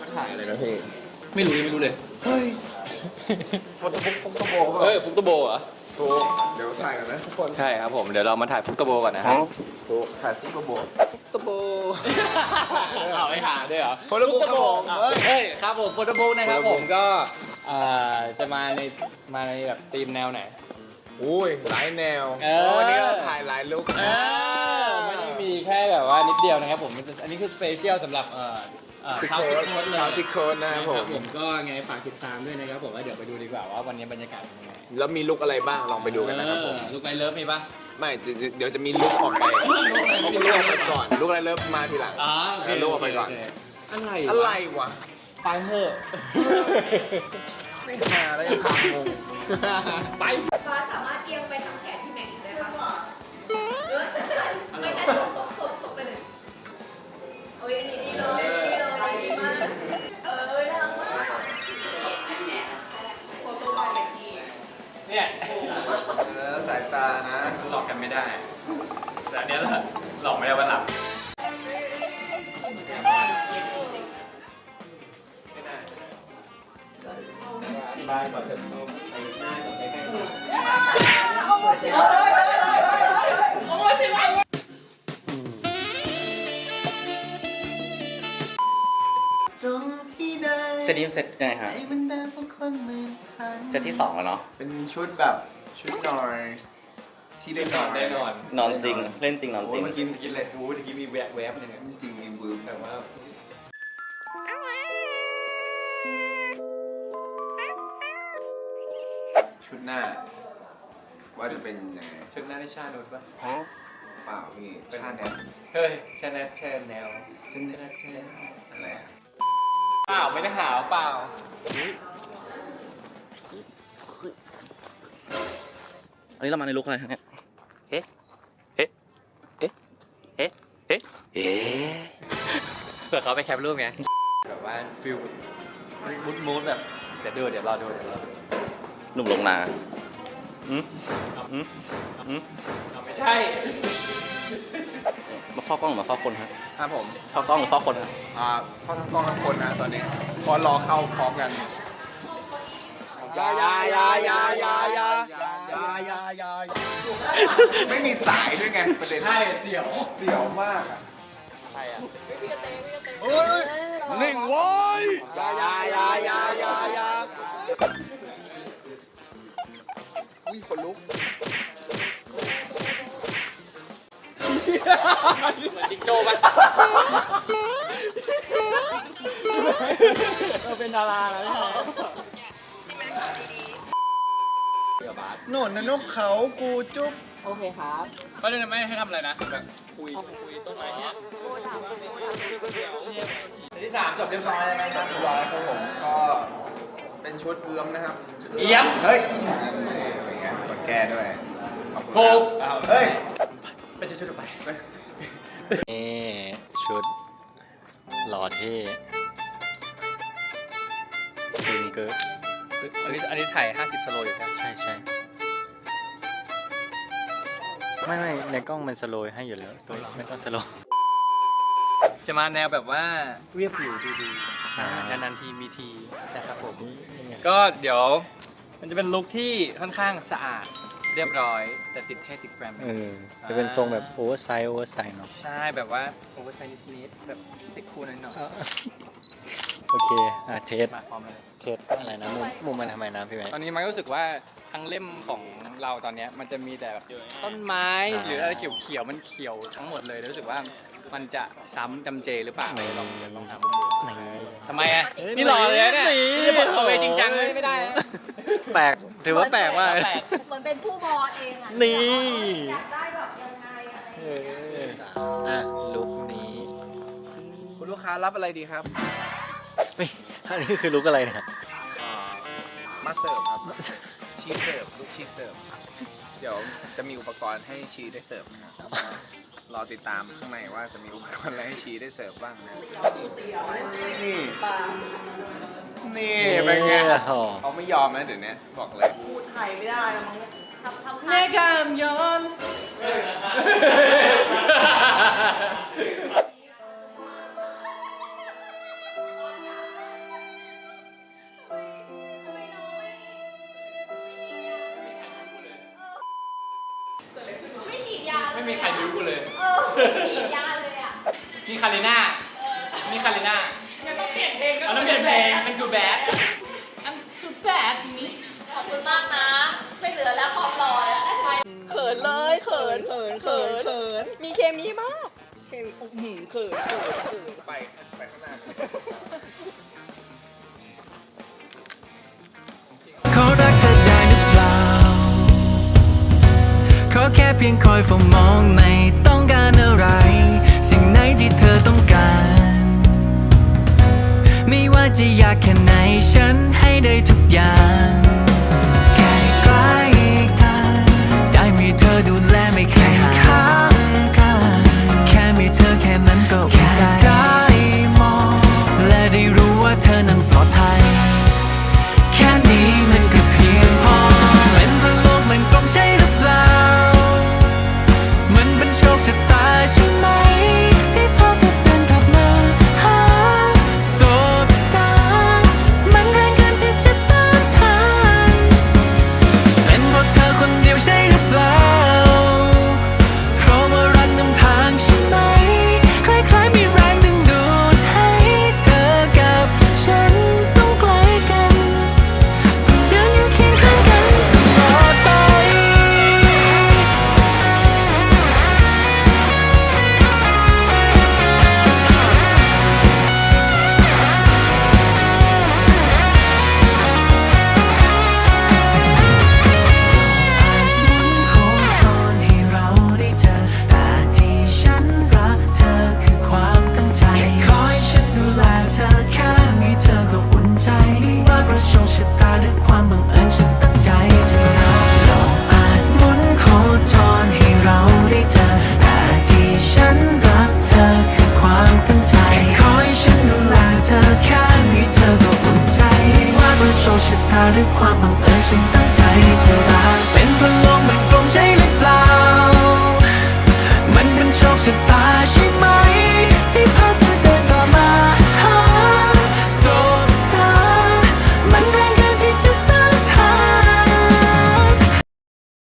มาถ่ายอะไรนะพี่ไม่รู้ยังไม่รู้เลย เฮ้ยโฟโต้บุ๊กโฟโต้โบกเอ้ยฟุกตโบเหรอ ถูกเดี๋ยวถ่ายกันนะทุกคนใช่ครับผม เดี๋ยวเรามาถ่ายฟุกตโบก่อนนะฮะถูกถ่ายฟุตโบกฟุตโบเอาไปหาด้วยเหรอโฟโต้บุ๊กครับผมอะเฮ้ยครับผมโฟโต้บุ๊กนะครับผมก็เอ่อจะมาในมาในแบบธีมแนวไหน อุ้ยหลายแนวเออ วันนี้เราถ่ายหลายลุคเออไม่ได้มี แค่แบบว่านิดเดียวนะครับผม อันนี้คือสเปเชียลสำหรับเอ่อเอ่อชาวซิกโค้ดเลยชาวซิกโคนนะครับผม ผมก็ไงฝากติดตามด้วยนะครับผมว่าเดี๋ยวไปดูดีกว่าว่าวันนี้บรรยากาศเป็นยังไงแล้วมีลุคอะไรบ้างลองไปดูกันนะครับผม เออลูกไอเลิฟมีปะ ไม่เดี๋ยวเดี๋ยวจะมีลุคออกไปลุคอะไรเอาลุคออกไปก่อนลุคอะไรเริ่มมาทีหลัง อ๋อโอเคเอาลูกออกไปก่อน โเคอะไรอะไรวะไปเถอะ ไม่หาแล้วยังพางง ไปฟ้าสามารถเอียงไปทางแขนที่แม็กซ์ได้ปะเออไม่ใช่ตกต ก่อนจะไปหน้าก่อนใกล้ๆตรงที่ใดเซตนี้เซตยังไงฮะไอ้บรรดาพวกคนหมื่นพันเซตที่สองแล้วเนาะเป็นชุดแบบชุดนอนที่ได้นอนได้นอนนอนจริงเล่นจริงนอนจโอ้ริยง เมื่อกี้เมื่อกี้เลยโอ้เมื่อกี้มีแวบแวบหนึงอะจริงมีวืมแต่ว่า ชุดหน้า ว่าจะเป็นยังไงชุดหน้าที่ชาโนดปะเปล่าพี่ชาติเนี้ยเฮ้ยชาแนทแชนแนวชาแนทแชนอะไรอะเปล่าไม่ได้หาวเปล่าอันนี้เรามาในลุคอะไรฮะเนี่ยเอ๊ะเอ๊ะเอ๊ะเอ๊ะเอ๊ะเอ๊ะเผื่อเขาไปแคปรูปไงแบบว่าฟิลมูดมูดแบบเดี๋ยวดูเดี๋ยวรอดูเดี๋ยวรอดู หนุ่มลงนาอืมอืมอืมเอาไม่ใช่ มาเข้ากล้องหรือมาเข้าคนฮะครับผมเข้ากล้องหรือเข้าคนฮะอ่าเข้าทั้งกล้องทั้งคนนะตอนนี้พอรอเข้าพร้อมกันยายายายายายายายายาไม่มีสายด้วยไงประเด็นใช่เสี่ยวเสียวมากอะใช่อะหนึ่งโว้ยยายายายายายา อุ้ยคนลุกเหมือนจิงโจ้ปะเราเป็นดาราแล้วใช่ไหมเดี๋ยวบาสโน่นนะนกเขากูจุ๊บก็เลยไม่ให้ทำอะไรนะแบบคุยคุยต้นไม้เนี้ยที่สามจบเรียบร้อยแล้วนะครับเรียบร้อยครับผมก็เป็นชุดเอื้อมนะครับเอี้ยมเฮ้ยเป็นไงก ดแก้ด้วยขอบคุณถูกครับเฮ้ย ไปเจอชุดต่อไปนี่ ชุด หล่อเท่ดึงเกิร์อันนี้อันนี้ถ่าย 50สโลอยู่ครับใช่ใช่ไม่ไม่ในกล้องมันสโลให้อยู่แล้ว ตัวไม่ต้องสโลจะมาแนวแบบว่าเรียบหรูดูดีนานๆทีมีทีนะครับผมก็เดี๋ยวมันจะเป็นลุคที่ค่อนข้างสะอาด เรียบร้อย แต่ติดเท่ติดแกรมเออจะเป็นทรงแบบโอเวอร์ไซส์โอเวอร์ไซส์เนาะใช่แบบว่าโอเวอร์ไซส์นิดๆแบบติดคูลหน่อยโอเคอะเทสๆมาพร้อมเลย เทสอะไรนะมุมมุมมันทำไมนะพี่แม่ ตอนนี้มันก็รู้สึกว่าทั้งเล่มของเราตอนเนี้ยมันจะมีแต่แบบต้นไม้หรืออะไรเขียวๆมันเขียวทั้งหมดเลยรู้สึกว่า มันจะซ้ำจำเจหรือเปล่าลองลองถามผมดูทำไมอะนี่หล่อเลยนะเนี่ยนี่จะบอกเอาไปจริงจังเลยไม่ได้นะแปลกถือว่าแปลกมาก แปลกเหมือนเป็นผู้บอเองอะนี่ อยากได้แบบยังไงอะไรเอออะลุคนี้คุณลูกค้ารับอะไรดีครับ ไม่อันนี้คือลุคอะไรเนี่ยมาเสิร์ฟครับ ชีสเสิร์ฟ ลูกชีสเสิร์ฟ เดี๋ยวจะมีอุปกรณ์ให้ชีได้เสิร์ฟนะครับ รอติดตามข้างในว่าจะมีอุปกรณ์อะไรให้ชีได้เสิร์ฟบ้างนะนี่นี่เป็นไงโอ้ เขาไม่ยอมนะเดี๋ยวนี้บอกเลย พูดไทยไม่ได้แล้วมั้งเนี่ยทำทำท่า Negam yon. ไม่มีใครรู้กู มีคาริน่า มีคาริน่าจะต้องเปลี่ยนเพลงก็เอาน้ำเปลี่ยนเพลงมันดูแบด I'm so bad to me ขอบคุณมากนะ ไม่เหลือแล้วความรอแล้วได้ไหมเขินเลยเขินเขินเขินเขินมีเคมีมากเคมีอุ้มเขินเขินไปไปข้างหน้าเขารักเธอได้หรือเปล่า ขอแค่เพียงคอยเฝ้ามองใน จะยากแค่ไหนฉันให้ได้ทุกอย่าง Khoảng.